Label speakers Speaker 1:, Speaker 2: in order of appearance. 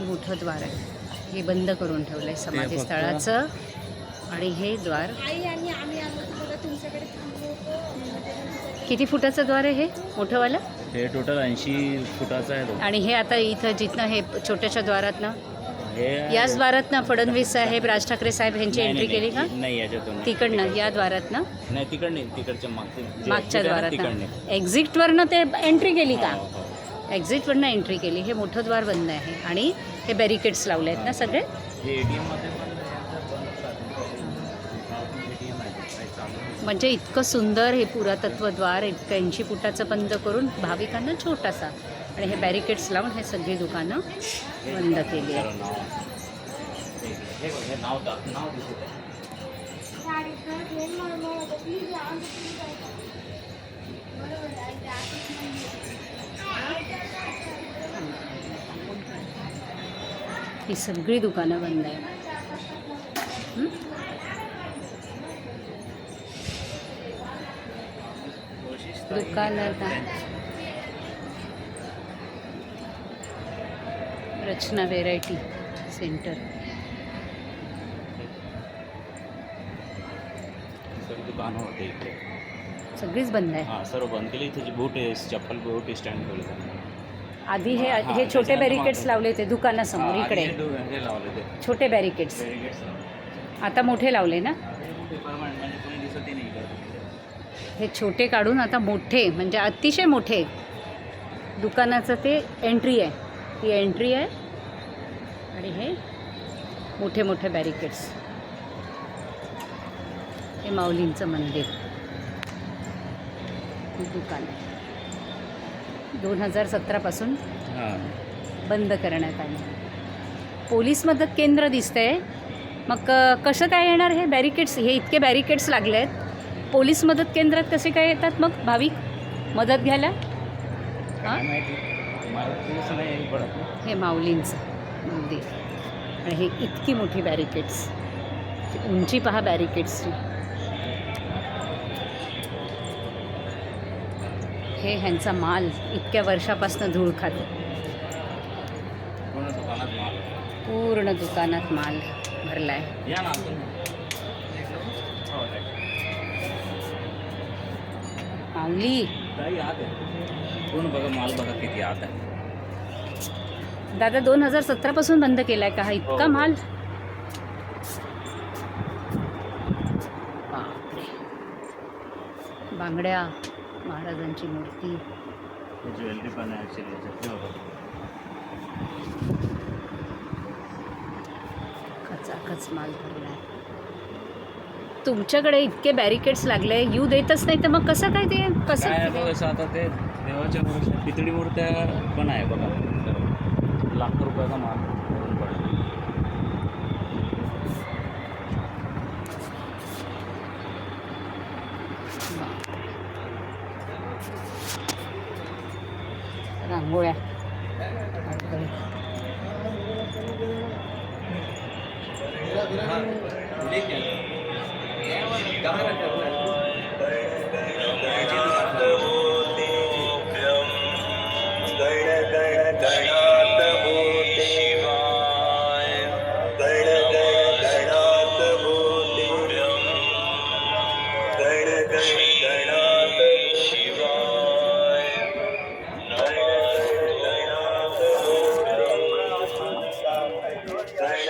Speaker 1: मोठं द्वार आहे. हे बंद करून ठेवलं आहे समाधी स्थळाचं आणि हे द्वार
Speaker 2: आई आणि आम्ही आलो होतो बघा तुमच्याकडे थांबलो होतो.
Speaker 1: किती फुटाचं द्वार आहे हे? मोठंवालं?
Speaker 3: हे टोटल ऐंशी फुटाचं आहे
Speaker 1: आणि हे आता इथं जिथनं हे छोट्याशा द्वारातनं?
Speaker 3: हे
Speaker 1: याच द्वारातनं फडणवीस साहेब राज ठाकरे साहेब ह्यांची
Speaker 3: नाही,
Speaker 1: एंट्री केली का?
Speaker 3: नाही, याच्यातून.
Speaker 1: तिकडनं या द्वारातनं?
Speaker 3: नाही तिकड नाही तिकडच्या
Speaker 1: मागच्या
Speaker 3: ना, तिकडने.
Speaker 1: एक्झिटवरनं ते एंट्री केली का?
Speaker 3: हो, हो.
Speaker 1: एक्झिटवरनं एंट्री केली. हे मोठं द्वार बंद आहे. आणि हे बॅरिकेड्स लावले आहेत ना सगळे?
Speaker 3: हे.
Speaker 1: म्हणजे इतकं सुंदर हे पुरातत्व द्वार इतकं ऐंशी फुटाचं बंद करून भाविकांना छोटासा. आणि हे बॅरिकेड्स लावून हे सगळी दुकानं बंद केली आहेत.
Speaker 3: ही
Speaker 1: सगळी दुकानं बंद हं? दुकानं रचना व्हेरायटी सेंटर.
Speaker 3: दुकानं होते
Speaker 1: सगळीच बंद आहे.
Speaker 3: हाँ सर्व बंद केली. इथे जे बूट चप्पल बूट स्टँड ठेवले.
Speaker 1: आधी हे
Speaker 3: हा,
Speaker 1: छोटे बॅरिकेड्स लावले होते दुकानासमोर इकडे. छोटे बॅरिकेड्स. आता मोठे लावले ना?
Speaker 3: म्हणजे.
Speaker 1: हे छोटे काढून आता मोठे म्हणजे अतिशय मोठे. दुकानाचं ते एंट्री आहे. ही एंट्री आहे. आणि हे मोठे मोठे बॅरिकेड्स हे माऊलींचं मंदिर. दुकान आहे. दोन हजार सतरापासून बंद करण्यात आलं. पोलीस मदत केंद्र दिसतंय. मग कसं काय येणार हे बॅरिकेड्स हे इतके बॅरिकेड्स लागले आहेत पोलीस मदत केंद्रात कसे काय येतात मग भाविक? मदत घ्यायला? हां? हे माऊलींचं मंदिर. आणि हे इतकी मोठी बॅरिकेड्स उंची पहा बॅरिकेड्सची हे ह्यांचा माल इतक्या वर्षापासून धूळ खातो
Speaker 3: पूर्ण दुकानात माल तुम्ही. हो.
Speaker 1: माऊली
Speaker 3: आहे पूर्ण बघा माल बघा किती आत आहे
Speaker 1: दादा दोन हजार सतरापासून बंद केलाय का हा इतका
Speaker 3: हो.
Speaker 1: माल. बांगड्या महाराजांची मूर्ती.
Speaker 3: ज्वेलरी पण आहे.
Speaker 1: खचाखच माल भरलाय. तुमच्याकडे इतके बॅरिकेड्स लागले येऊ देतच नाही तर मग कसं काय ते कसं
Speaker 3: आहे बघा असं आता ते देवाच्या मूर्त्या पितळी मूर्त्या पण आहे बघा. लाखो रुपयाचा माल भरून पडला
Speaker 1: रांगोळ्या Thank